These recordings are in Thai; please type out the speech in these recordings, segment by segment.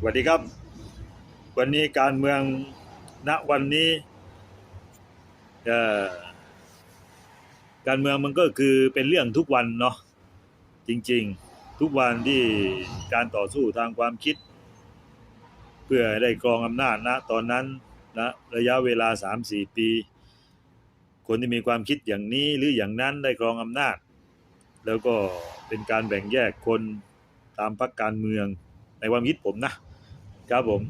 สวัสดีครับ วันนี้การเมืองณวันนี้การเมืองมันก็คือเป็นเรื่องทุกวันเนาะจริง ๆ ทุกวันที่การต่อสู้ทางความคิด เพื่อได้กรองอำนาจณตอนนั้นนะระยะเวลา 3-4 ปี คนที่มีความคิดอย่างนี้หรืออย่างนั้นได้ครองอำนาจ แล้วก็เป็นการแบ่งแยกคนตามพรรคการเมืองในความคิดผมนะ ครับผม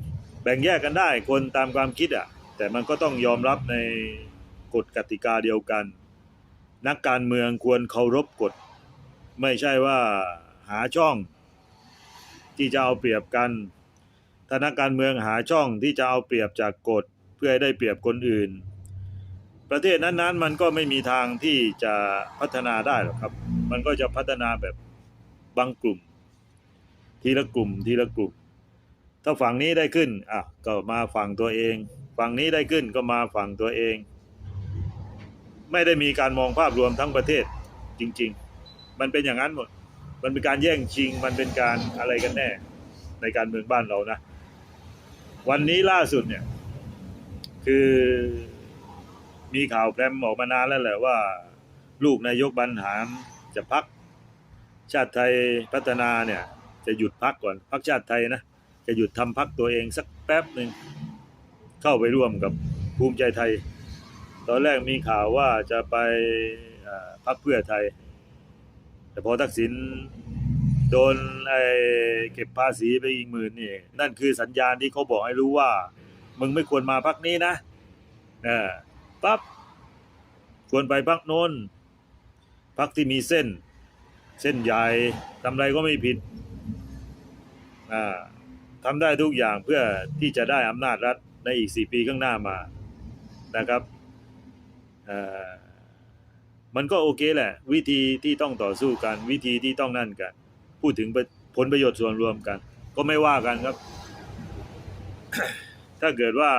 แบ่งแยกกันได้คนตามความคิดอะ แต่มันก็ต้องยอมรับในกฎกติกาเดียวกัน นักการเมืองควรเคารพกฎ ไม่ใช่ว่าหาช่อง ที่จะเอาเปรียบกันถ้านักการเมืองหาช่องที่จะเอาเปรียบจากกฎเพื่อให้ได้เปรียบคนอื่น ประเทศนั้นๆ มันก็ไม่มีทางที่จะพัฒนาได้หรอกครับ มันก็จะพัฒนาแบบบางกลุ่ม ทีละกลุ่มทีละกลุ่ม ถ้าฝั่งนี้ได้ขึ้นอะก็มาฝั่งตัวเอง ฝั่งนี้ได้ขึ้นก็มาฝั่งตัวเอง ไม่ได้มีการมองภาพรวมทั้งประเทศจริง ๆ มันเป็นอย่างนั้นหมด มันเป็นการแย่งชิง มันเป็นการอะไรกันแน่ ในการเมืองบ้านเรานะ วันนี้ล่าสุดเนี่ย คือมีข่าวแพรมออกมานานแล้วแหละว่า ลูกนายกบรรหารจะพักชาติไทยพัฒนาเนี่ย จะหยุดพักก่อนพักชาติไทยนะ จะหยุดทำพักตัวเองสักแป๊บหนึ่งเข้าไปร่วมกับภูมิใจไทย ตอนแรกมีข่าวว่าจะไปพักเพื่อไทย แต่พอทักษิณโดนไอ้เก็บภาษีไปอีกหมื่นนี่ นั่นคือสัญญาณที่เขาบอกให้รู้ว่า มึงไม่ควรมาพักนี้นะเออปั๊บควรไปพักโน้นพักที่มีเส้น เส้นใหญ่ทำอะไรก็ไม่ผิดอ่า ทำได้ทุกอย่างเพื่อที่จะได้อำนาจรัฐในอีกสี่ปีข้างหน้ามานะครับมันก็โอเคแหละ วิธีที่ต้องต่อสู้กัน วิธีที่ต้องนั่นกัน พูดถึงผลประโยชน์ส่วนรวมกัน ก็ไม่ว่ากันครับ ถ้าเกิดว่า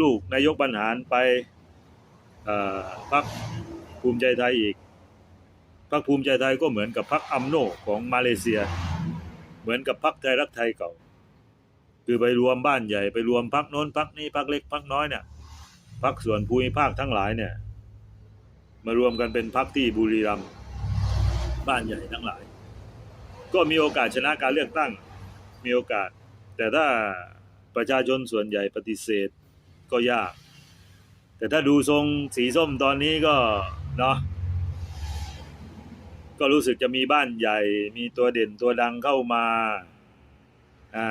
ลูกนายกบรรหารไปพักภูมิใจไทยอีกพักภูมิใจไทยก็เหมือนกับพักอัมโนของมาเลเซีย เหมือนกับพักไทยรักไทยเก่า คือไปรวมบ้านใหญ่ไปรวมพักโน้นพักนี้พักเล็กพักน้อยเนี่ยพักส่วนภูมิภาคทั้งหลายเนี่ย มารวมกันเป็นพักที่บุรีรัมย์บ้านใหญ่ทั้งหลาย ก็มีโอกาสชนะการเลือกตั้งมีโอกาส แต่ถ้าประชาชนส่วนใหญ่ปฏิเสธก็ยาก แต่ถ้าดูทรงสีส้มตอนนี้ก็เนาะก็รู้สึกจะมีบ้านใหญ่ มีตัวเด่นตัวดังเข้ามา อ่า